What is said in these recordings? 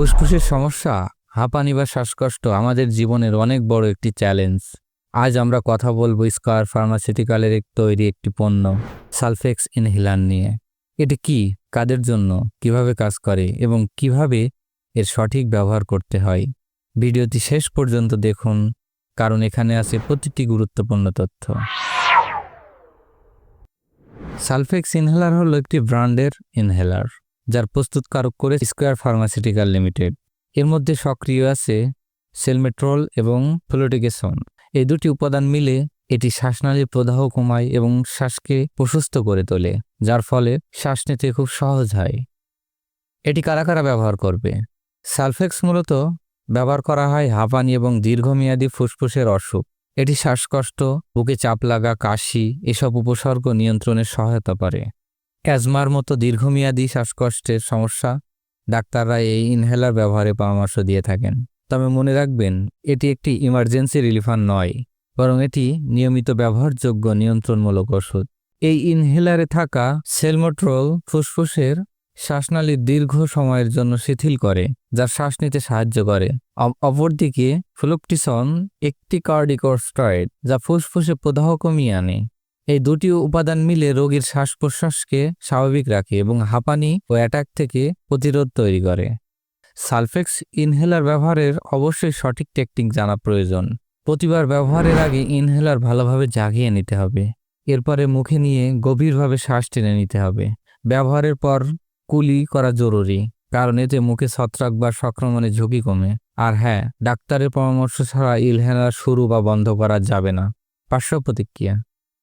ফুসফুসের সমস্যা, হাঁপানি বা শ্বাসকষ্ট আমাদের জীবনের অনেক বড় একটি চ্যালেঞ্জ আজ আমরা কথা বলব স্কয়ার ফার্মাসিউটিক্যালের তৈরি একটি পণ্য সালফেক্স ইনহেলার নিয়ে। এটি কি, কাদের জন্য, কীভাবে কাজ করে এবং কীভাবে এর সঠিক ব্যবহার করতে হয়? ভিডিওটি শেষ পর্যন্ত দেখুন, কারণ এখানে আছে প্রতিটি গুরুত্বপূর্ণ তথ্য। সালফেক্স ইনহেলার হলো একটি ব্র্যান্ডের ইনহেলার যার প্রস্তুতকারক করে স্কোয়ার ফার্মাসিউটিক্যাল লিমিটেড। এর মধ্যে সক্রিয় আছে সেলমেট্রল এবং ফ্লোটিকেশন এই দুটি উপাদান মিলে এটি শ্বাসনালীর প্রদাহ কমায় এবং শ্বাসকে প্রশস্ত করে তোলে, যার ফলে শ্বাস নিতে খুব সহজ হয়। এটি কারা কারা ব্যবহার করবে? সালফেক্স মূলত ব্যবহার করা হয় হাঁপানি এবং দীর্ঘমেয়াদী ফুসফুসের অসুখ। এটি শ্বাসকষ্ট, বুকে চাপ লাগা, কাশি, এসব উপসর্গ নিয়ন্ত্রণে সহায়তা করে। অ্যাজমার মতো দীর্ঘমেয়াদী শ্বাসকষ্টের সমস্যা ডাক্তাররা এই ইনহেলার ব্যবহারে পরামর্শ দিয়ে থাকেন। তবে মনে রাখবেন, এটি একটি ইমার্জেন্সি রিলিফার নয়, বরং এটি নিয়মিত ব্যবহারযোগ্য নিয়ন্ত্রণমূলক ওষুধ। এই ইনহেলারে থাকা সেলমোট্রল ফুসফুসের শ্বাসনালীর দীর্ঘ সময়ের জন্য শিথিল করে, যা শ্বাস নিতে সাহায্য করে। অপরদিকে, ফ্লুকটিসন একটি কার্ডিকোস্টয়েড, যা ফুসফুসে প্রদাহ কমিয়ে আনে। এই দুটি উপাদান মিলে রোগীর শ্বাস প্রশ্বাসকে স্বাভাবিক রাখে এবং হাঁপানি ও অ্যাটাক থেকে প্রতিরোধ তৈরি করে। সালফেক্স ইনহেলার ব্যবহারের অবশ্যই সঠিক টেকনিক জানা প্রয়োজন। প্রতিবার ব্যবহারের আগে ইনহেলার ভালোভাবে জাগিয়ে নিতে হবে। এরপরে মুখে নিয়ে গভীরভাবে শ্বাস টেনে নিতে হবে। ব্যবহারের পর কুলি করা জরুরি, কারণ এতে মুখে ছত্রাক বা সংক্রমণের ঝুঁকি কমে। আর হ্যাঁ ডাক্তারের পরামর্শ ছাড়া ইনহেলার শুরু বা বন্ধ করা যাবে না। পার্শ্ব প্রতিক্রিয়া।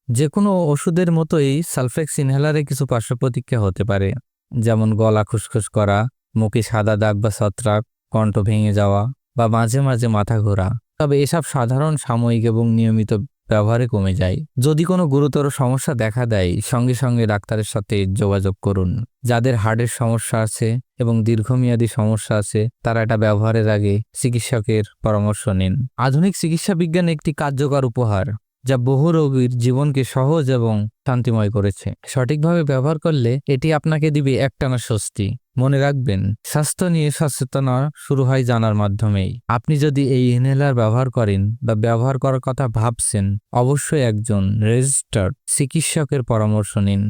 যে কোনো ওষুধের মতোই সালফেক্স ইনহেলারে কিছু পার্শ্ব প্রতিক্রিয়া হতে পারে, যেমন গলা খুসখুস করা, মুখে সাদা দাগ বা ছত্রাক, কণ্ঠ ভেঙে যাওয়া বা মাঝে মাঝে মাথা ঘোরা। তবে এসব সাধারণ সাময়িক এবং নিয়মিত ব্যবহারে কমে যায়। যদি কোনো গুরুতর সমস্যা দেখা দেয়, সঙ্গে সঙ্গে ডাক্তারের সাথে যোগাযোগ করুন। যাদের হার্টের সমস্যা আছে এবং দীর্ঘমেয়াদী সমস্যা আছে, তারা এটা ব্যবহারের আগে চিকিৎসকের পরামর্শ নিন। আধুনিক চিকিৎসা বিজ্ঞান একটি কার্যকর উপহার। যা বহু রোগীর জীবনকে সহজ এবং শান্তিময় করেছে। সঠিকভাবে ব্যবহার করলে এটি আপনাকে দিবে একটানা স্বস্তি। মনে রাখবেন, স্বাস্থ্য নিয়ে সচেতনা শুরু হয় জানার মাধ্যমেই। আপনি যদি এই ইনহেলার ব্যবহার করেন বা ব্যবহার করার কথা ভাবছেন, অবশ্যই একজন রেজিস্টার্ড চিকিৎসকের পরামর্শ নিন।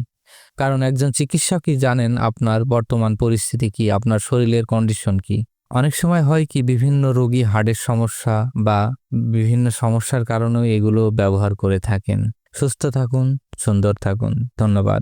কারণ একজন চিকিৎসকই জানেন আপনার বর্তমান পরিস্থিতি কি, আপনার শরীরের কন্ডিশন কি? অনেক সময় হয় কি বিভিন্ন রোগী হার্টের সমস্যা বা বিভিন্ন সমস্যার কারণেও এগুলো ব্যবহার করে থাকেন। সুস্থ থাকুন, সুন্দর থাকুন। ধন্যবাদ।